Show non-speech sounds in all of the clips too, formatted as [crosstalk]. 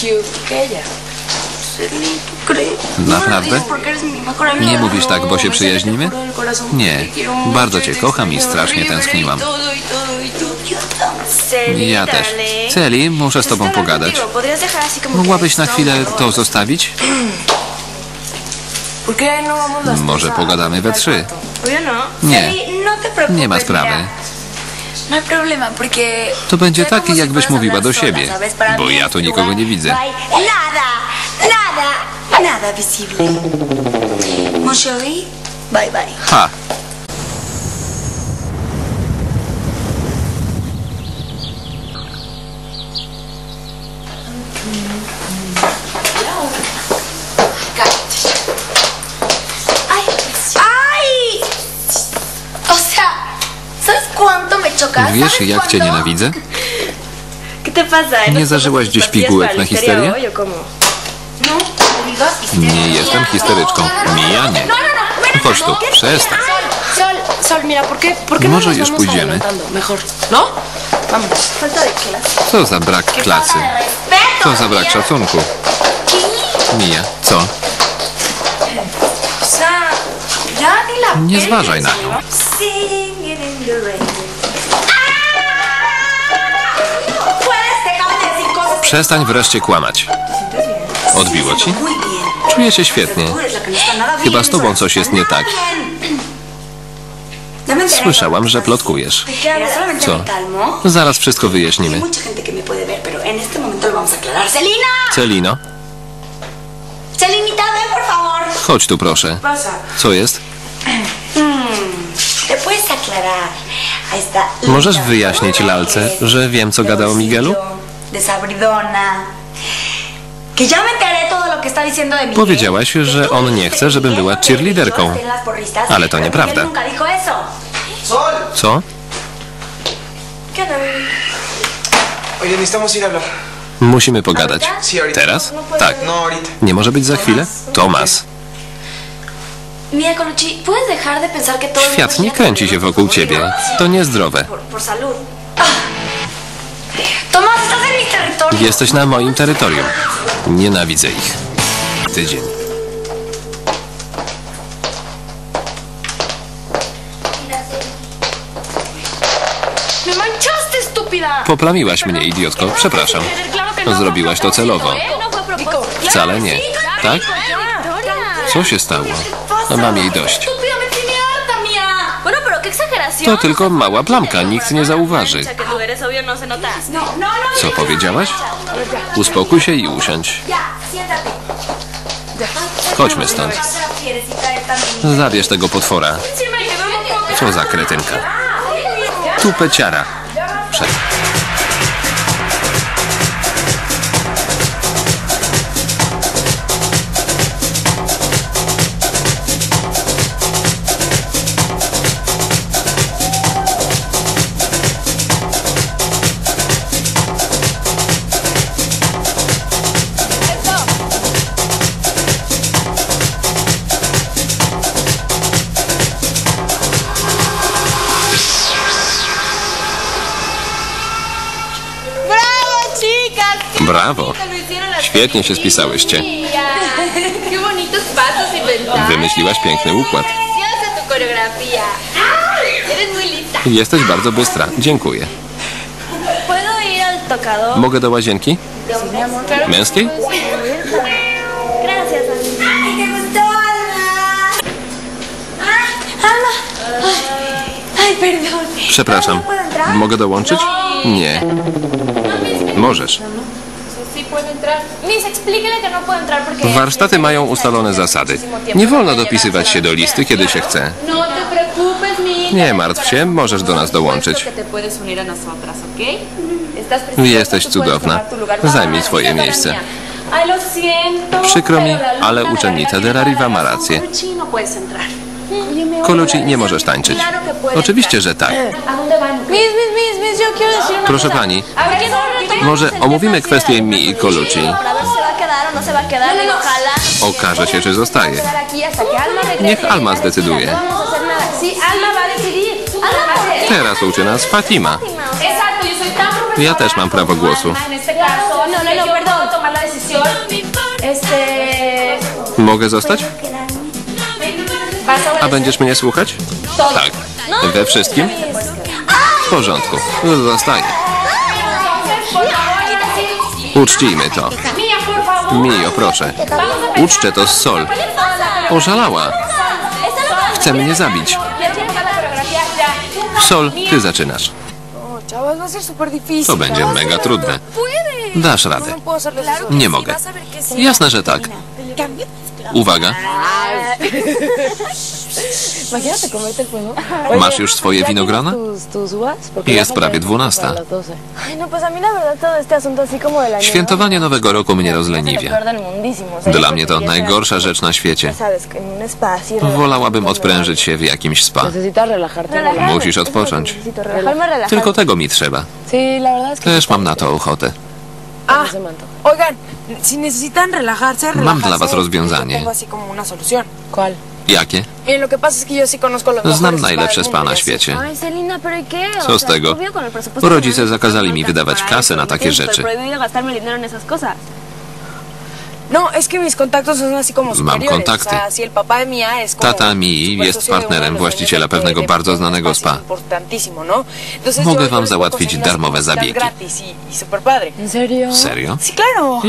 que ella. Naprawdę? Nie mówisz tak, bo się przyjaźnimy? Nie, bardzo cię kocham i strasznie tęskniłam. Ja też. Celi, muszę z tobą pogadać. Mogłabyś na chwilę to zostawić? ¿Por qué no vamos las Może pogadamy we trzy. Nie. Nie ma sprawy. To będzie si jakbyś mówiła do siebie, bo ja tu nikogo nie widzę. no Nada, nada, nada visible. Bye bye. Ha! Wiesz, ¿Sabes jak cię nienawidzę? [laughs] Nie zażyłaś dziś pigułek na histerię? No, ¿me digas Nie jestem histeryczką. Mija nie. No, no, no, Chodź tu, ¿no? ¿Qué przestań. Sol, Sol, mira, ¿por qué, por qué Może no już pójdziemy? ¿no? Co za brak klasy? Co za brak szacunku? Mija, co? Nie zważaj na nią. ¡Ah! Przestań wreszcie kłamać. Odbiło ci? Czuję się świetnie. No Chyba z tobą coś jest nie tak. Słyszałam, że plotkujesz. Co? Zaraz wszystko wyjaśnimy. Celino, chodź tu proszę. Co jest? ¿Te puedes aclarar a esta... Możesz wyjaśnić lalce, że wiem co gada o Miguelu? Powiedziałaś, że on nie chce, żebym była cheerleaderką. Ale to nieprawda. Co? Musimy pogadać. Teraz? Tak. No. Nie może być za chwilę? Tomas. Świat nie kręci się alrededor wokół ciebie. To niezdrowe. Ah. Jesteś na moim terytorium. Nienawidzę ich. Tydzień. Poplamiłaś mnie, idiotko. Przepraszam. Zrobiłaś to celowo. Wcale nie. Tak? Co się stało? Mam jej dość. To tylko mała plamka, nikt nie zauważy. Co powiedziałaś? Uspokój się i usiądź. Chodźmy stąd. Zabierz tego potwora. Co za kretynka. Tu peciara. Przed. Brawo. Świetnie się spisałyście. Wymyśliłaś piękny układ. Jesteś bardzo bystra. Dziękuję. Mogę do łazienki? Męskiej? Przepraszam. Mogę dołączyć? Nie. Możesz. Warsztaty mają ustalone zasady. Nie wolno dopisywać się do listy, kiedy się chce. No. Nie martw się, możesz do nas dołączyć. Jesteś cudowna. Zajmij swoje miejsce. Przykro mi, ale uczennica de la Derariva ma rację. Colucci, no nie możesz tańczyć. Oczywiście, że tak. Proszę pani, A ver, ¿qué no może omówimy kwestię mi i no ojalá. Okaże się, czy zostaje. Niech Alma zdecyduje. No. Teraz uczy nas Fatima. Ja też mam prawo głosu. En este a będziesz mnie słuchać? Tak. We wszystkim? W porządku. Zostaję. Uczcijmy to. Mio, proszę. Uczczę to z Sol. Oszalała. Chce mnie zabić. Sol, ty zaczynasz. To będzie mega trudne. Dasz radę. Nie mogę. Jasne, że tak. Uwaga. [laughs] Masz już swoje winogrona? Jest prawie dwunasta. para las 12. Ay, no. Świętowanie Nowego Roku mnie rozleniwia. Dla mnie to najgorsza rzecz na świecie. Wolałabym odprężyć się w jakimś spa. Musisz odpocząć. Tylko tego mi trzeba. Też mam na to ochotę. Ah. Oigan, si necesitan relajarse, Mam relajarse. dla was rozwiązanie. Tengo así como una solución. ¿Cuál? Jakie? Znam najlepsze spa na świecie. ¿y? Co z tego? Rodzice zakazali mi wydawać kasy na takie rzeczy. No, es que mis contactos son así como Mam kontakty. Tata Mii super jest partnerem właściciela pewnego bardzo znanego spa. ¿no? Mogę wam załatwić darmowe zabiegi. y, y super padre. ¿En serio?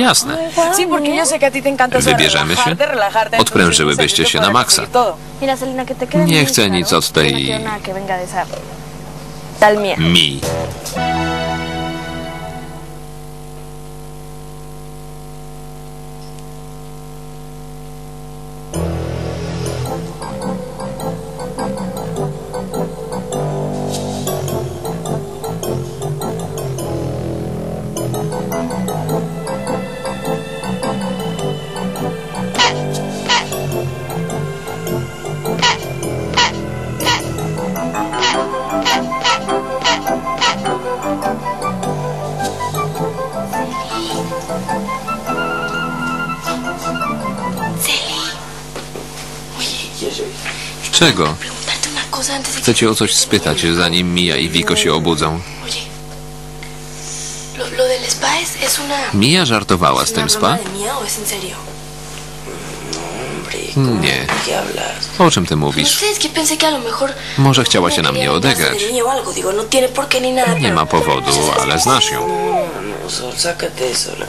Jasne. Sí, porque yo sé que a ti te encanta eso de Wybierzemy się? relajarte, relajarte. entonces, Odprężyłybyście no się na maksa. Nie chcę nic od que tej- No Czego? Chcę cię o coś spytać, zanim Mia i Wiko się obudzą. Mia żartowała z ¿Es una tym spa? Nie. O czym ty mówisz? Może chciała się na mnie odegrać. Nie ma powodu, ale znasz ją.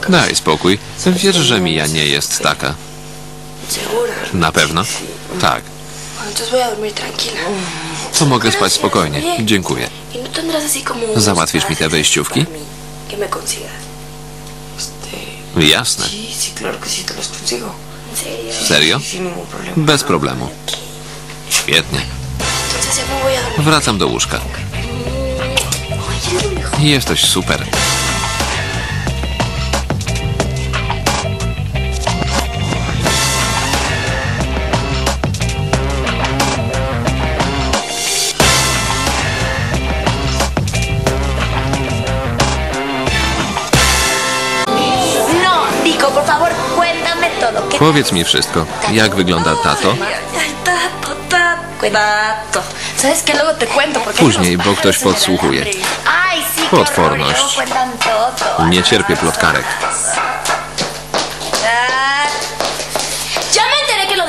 Daj spokój. Wiesz, że Mia nie jest taka. Na pewno? Tak. To mogę spać spokojnie. Dziękuję. ¿Y no Załatwisz mi te wejściówki? Jasne. sí, sí, claro que sí, te los consigo. ¿En serio? Bez problemu. Świetnie. Wracam do łóżka. Jesteś super. Powiedz mi wszystko. Jak wygląda tato? Później, bo ktoś podsłuchuje. Potworność. Nie cierpię plotkarek.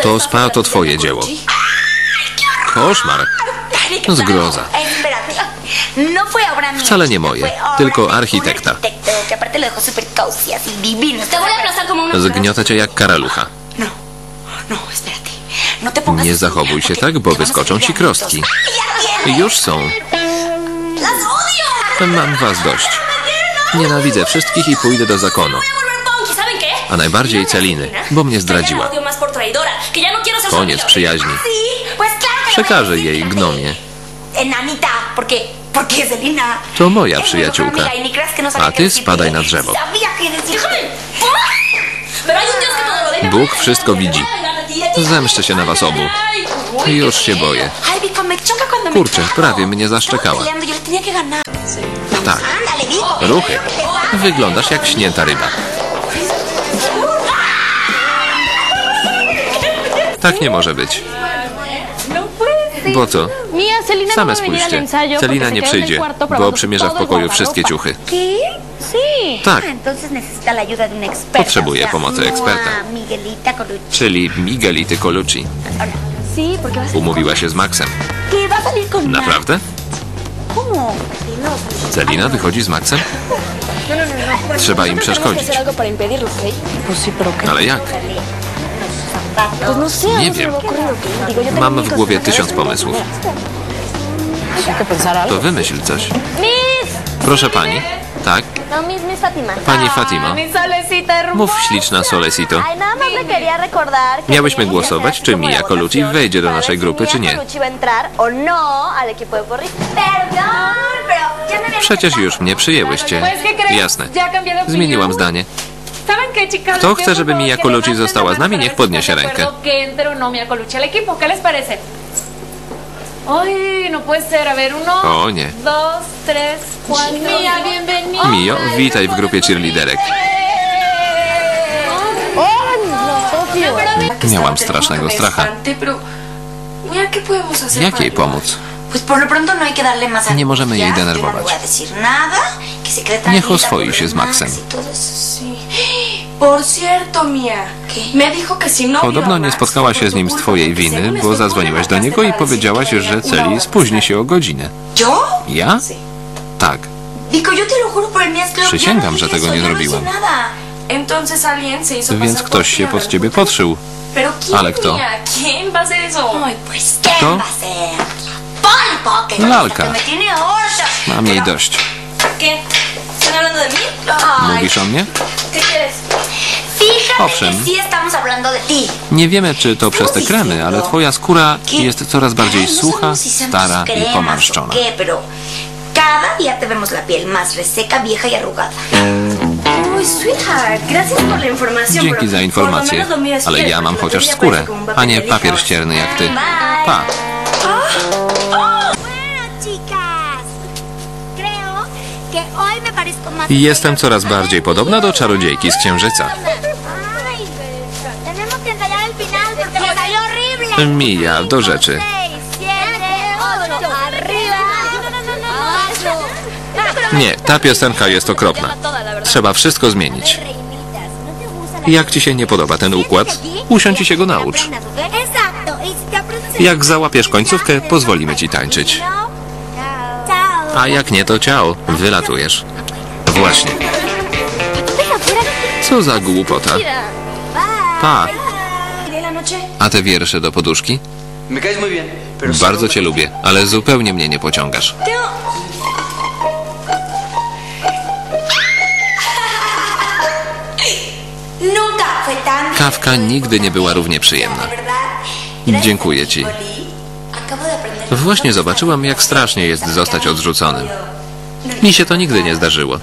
To spa to twoje dzieło. Koszmar. Ay, ¿qué Zgroza. Wcale nie moje, fue obra tylko architekta. Zgniotę cię jak karalucha. No, no. No Nie zachowuj się tak, bo wyskoczą ci krostki. Viene. Już są. Mam was dość. Nienawidzę wszystkich i pójdę do zakonu. A najbardziej Celinę, bo mnie zdradziła. no Koniec przyjaźni. Le Przekażę jej gnomie. To moja przyjaciółka. A ty spadaj na drzewo. Bóg wszystko widzi. Zemszczę się na was obu. Już się boję. Kurczę, prawie mnie zaszczekała. Tak. Ruchy. Wyglądasz jak śnięta ryba. Tak nie może być. Bo co? No Same al spójrzcie. Celina nie przyjdzie, bo przymierza w pokoju wszystkie ciuchy. Tak. Potrzebuje pomocy eksperta. Czyli Miguelity Colucci. Umówiła się z Maxem. Naprawdę? Celina wychodzi z Maxem? [laughs] Trzeba im przeszkodzić. Ale jak? No Nie no wiem. Mam w głowie tysiąc pomysłów. To wymyśl coś. Proszę pani. Tak? No. Pani. Mi hermosa. Mów śliczna Solecito. Que Miałyśmy głosować, czy Mia la Colucci wejdzie do naszej grupy, czy nie. No Przecież już mnie przyjęłyście. Jasne. Zmieniłam zdanie. Kto chce, żeby Mia Colucci została z nami, niech podniesie rękę. o no no nie. dos, tres, cuatro. Mia, bienvenida. Mio, witaj w grupie cheerleaderek. Miałam strasznego stracha. Pero, mira, ¿qué podemos hacer Jak jej pomóc? No Nie możemy jej no denerwować. Niech oswoi się z Max Maxem. Podobno vio a nie spotkałaś się z nim z twojej winy, bo zadzwoniłaś do niego i powiedziałaś, że Celi spóźni się o godzinę. Ja? Tak. Przysięgam, no że dije tego nie yo no Więc ktoś się pod ciebie podszył. Pero ¿quién, Ale kto? ¿Kto? que Lalka. Mam jej dość. Mówisz o mnie? Owszem. Nie wiemy, czy to przez te kremy, ale twoja skóra jest coraz bardziej no sucha, stara i pomarszczona. o qué, pero cada día te vemos la piel más reseca, vieja y arrugada. Dzięki za informację, ale ja mam chociaż skórę, a nie papier ścierny jak ty. Pa. Me parezco más... Jestem coraz bardziej podobna do czarodziejki z księżyca. Mija, do rzeczy. Nie, ta piosenka jest okropna. Trzeba wszystko zmienić. Jak ci się nie podoba ten układ, usiądź i się go naucz. Jak załapiesz końcówkę, pozwolimy ci tańczyć. A jak nie, to ciao, wylatujesz. Właśnie. Co za głupota. Pa. A te wiersze do poduszki? Bardzo cię lubię, ale zupełnie mnie nie pociągasz. Fue tan... Kawka nigdy nie była równie przyjemna. Dziękuję ci. Właśnie zobaczyłam, jak strasznie jest zostać odrzuconym. Mi się to nigdy nie zdarzyło.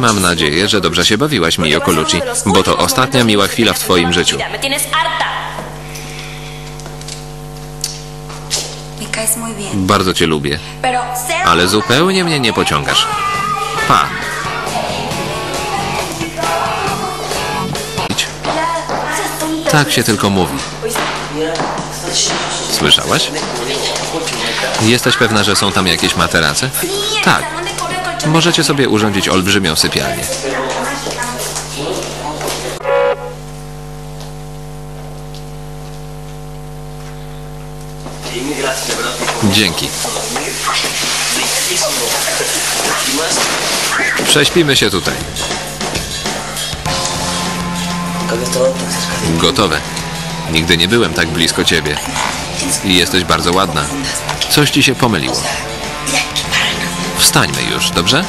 Mam nadzieję, że dobrze się bawiłaś, Mio Colucci, bo to ostatnia miła chwila w twoim życiu. Bardzo cię lubię, ale zupełnie mnie nie pociągasz. Pa. Tak się tylko mówi. Słyszałaś? Jesteś pewna, że są tam jakieś materace? Tak. Możecie sobie urządzić olbrzymią sypialnię. Dzięki. Prześpimy się tutaj. Gotowe. Nigdy nie byłem tak blisko ciebie. I jesteś bardzo ładna. Coś ci się pomyliło. Wstańmy już, dobrze?